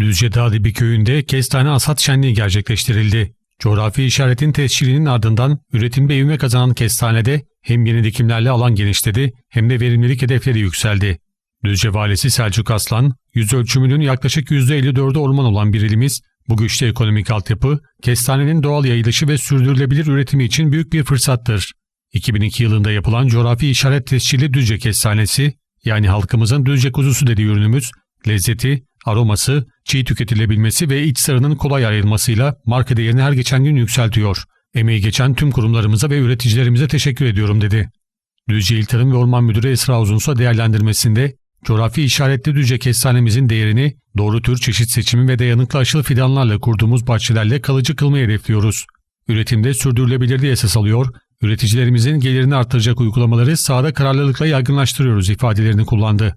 Düzce Dağdibi köyünde kestane asat şenliği gerçekleştirildi. Coğrafi işaretin tescilinin ardından üretimde ivme kazanan kestanede hem yeni dikimlerle alan genişledi hem de verimlilik hedefleri yükseldi. Düzce Valisi Selçuk Aslan, yüz ölçümünün yaklaşık %54'ü orman olan bir ilimiz, bu güçlü ekonomik altyapı, kestanenin doğal yayılışı ve sürdürülebilir üretimi için büyük bir fırsattır. 2002 yılında yapılan coğrafi işaret tescilli Düzce kestanesi, yani halkımızın Düzce kuzusu dediği ürünümüz, lezzeti, aroması, çiğ tüketilebilmesi ve iç sarının kolay ayrılmasıyla marka değerini her geçen gün yükseltiyor. Emeği geçen tüm kurumlarımıza ve üreticilerimize teşekkür ediyorum dedi. Düzce İl Tarım ve Orman Müdürü Esra Uzunsa değerlendirmesinde coğrafi işaretli Düzce kestanemizin değerini doğru tür çeşit seçimi ve dayanıklı aşılı fidanlarla kurduğumuz bahçelerle kalıcı kılmayı hedefliyoruz. Üretimde sürdürülebilirliği esas alıyor, üreticilerimizin gelirini artıracak uygulamaları sahada kararlılıkla yaygınlaştırıyoruz ifadelerini kullandı.